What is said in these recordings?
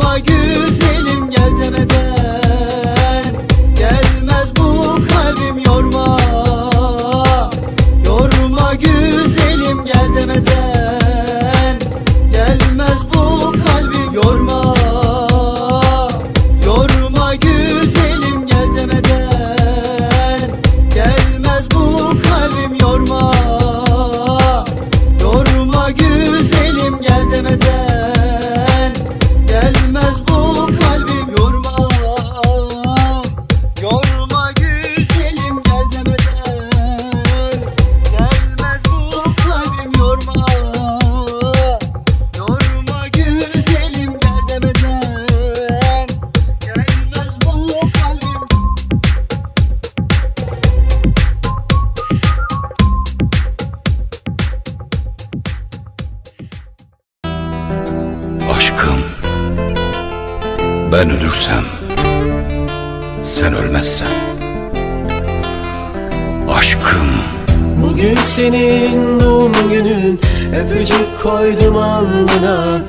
Bakma güzel Ben ölürsem Sen ölmezsen. Aşkım. Bugün senin doğum günün Öpücük koydum alnına.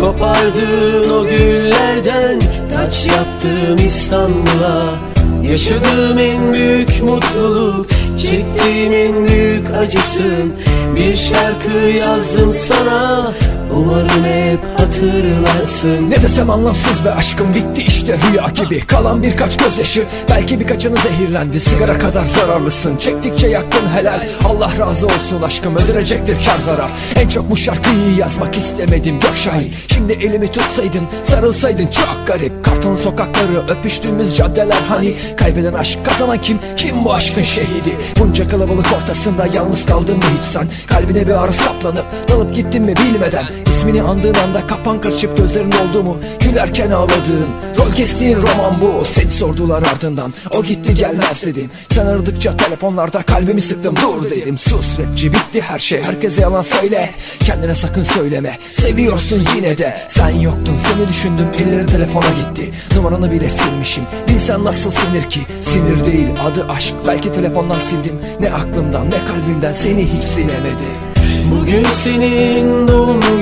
Kopardığın o güllerden Taç yaptım İstanbul'a. Yaşadığım en büyük mutluluk Çektiğim en büyük acısın Bir şarkı yazdım sana. Umarım hep hatırlarsın. Ne desem anlamsız be aşkım bitti işte rüya gibi. Kalan birkaç gözyaşı belki birkaçını zehirlendi. Sigara kadar zararlısın. Çektikçe yaktın helal. Allah razı olsun aşkım ödünecektir kar zarar. En çok bu şarkıyı yazmak istemedim. Gök şahin Şimdi elimi tutsaydın sarılsaydın. Çok garip. Kartalın sokakları öpüştüğümüz caddeler. Hani Kaybeden aşk kazanan kim? Kim bu aşkın şehidi? Bunca kalabalık ortasında yalnız kaldın mı hiç sen Kalbine bir ağrı saplanıp dalıp gittin mi bilmeden İsmini andığın anda kapan kırçıp gözlerin oldu mu? Gülerken ağladığın Rol kestiğin roman bu. Seni sordular ardından O gitti gelmez dedim Sen aradıkça telefonlarda kalbimi sıktım Dur dedim. Sus rapçi bitti her şey. Herkese yalan söyle Kendine sakın söyleme. Seviyorsun yine de Sen yoktun. Seni düşündüm ellerin telefona gitti. Numaranı bile silmişim. Bilsen nasıl sinir ki? Sinir değil adı aşk. Belki telefondan sildim Ne aklımdan ne kalbimden. Seni hiç silemedim Bugün senin doğum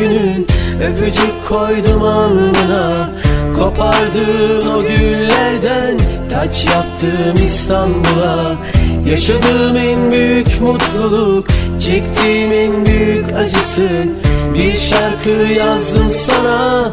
günün Öpücük koydum alnına. Kopardığın o güllerden Taç yaptım İstanbul'a. Yaşadığım en büyük mutluluk Çektiğim en büyük acısın Bir şarkı yazdım sana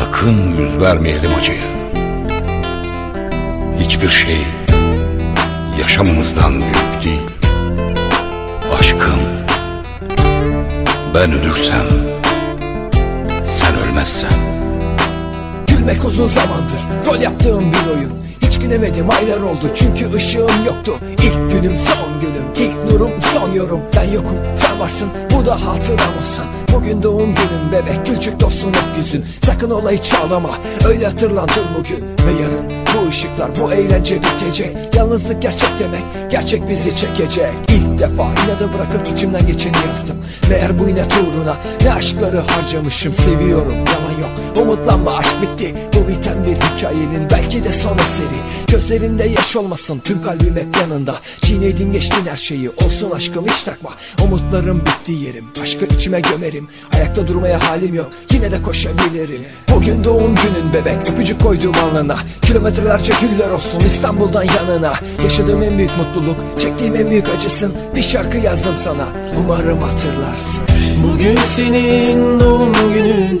Sakın yüz vermeyelim acıya Hiçbir şey Yaşamımızdan büyük değil. Aşkım Ben ölürsem Sen ölmezsen. Gülmek uzun zamandır rol yaptığım bir oyun. Hiç gülemedim aylar oldu çünkü ışığım yoktu. İlk günüm son günüm ilk nurum son yorum Ben yokum sen varsın. Bu da hatıram olsun Bugün doğum günün bebek gülçük dostun hep yüzün Sakın olayı çağlama öyle hatırlandır bugün Ve yarın. Bu ışıklar bu eğlence bitecek. Yalnızlık gerçek demek gerçek bizi çekecek. İlk defa inadı bırakıp içimden geçeni yazdım. Meğer bu inat uğruna ne aşkları harcamışım. Seviyorum yalan yok umutlanma aşk bitti. Bu biten bir hikayenin belki de son eseri. Gözlerinde yaş olmasın tüm kalbim hep yanında. Çiğnedin geçtin her şeyi olsun aşkım hiç takma. Umutlarım bitti yerim aşkı içime gömerim. Ayakta durmaya halim yok yine de koşabilirim. Bugün doğum günün bebek öpücük koyduğum alnına. Kilometrelerce güller olsun İstanbul'dan yanına. Yaşadığım en büyük mutluluk çektiğim en büyük acısın. Bir şarkı yazdım sana umarım hatırlarsın. Bugün senin doğum günün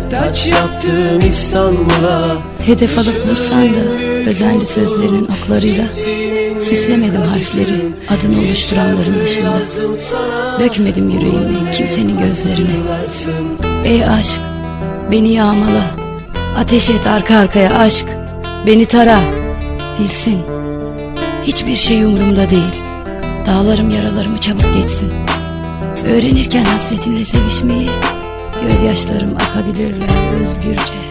Taç yaptım İstanbul'a Hedef alıp vursan da özenli sözlerinin oklarıyla Süslemedim harfleri adını oluşturanların dışında. Dökmedim yüreğimi kimsenin gözlerine. Ey aşk beni yağmala. Ateş et arka arkaya aşk. Beni tara. Bilsin Hiçbir şey umurumda değil. Dağlarım yaralarımı çabuk geçsin. Öğrenirken hasretinle sevişmeyi Gözyaşlarım akabilirler özgürce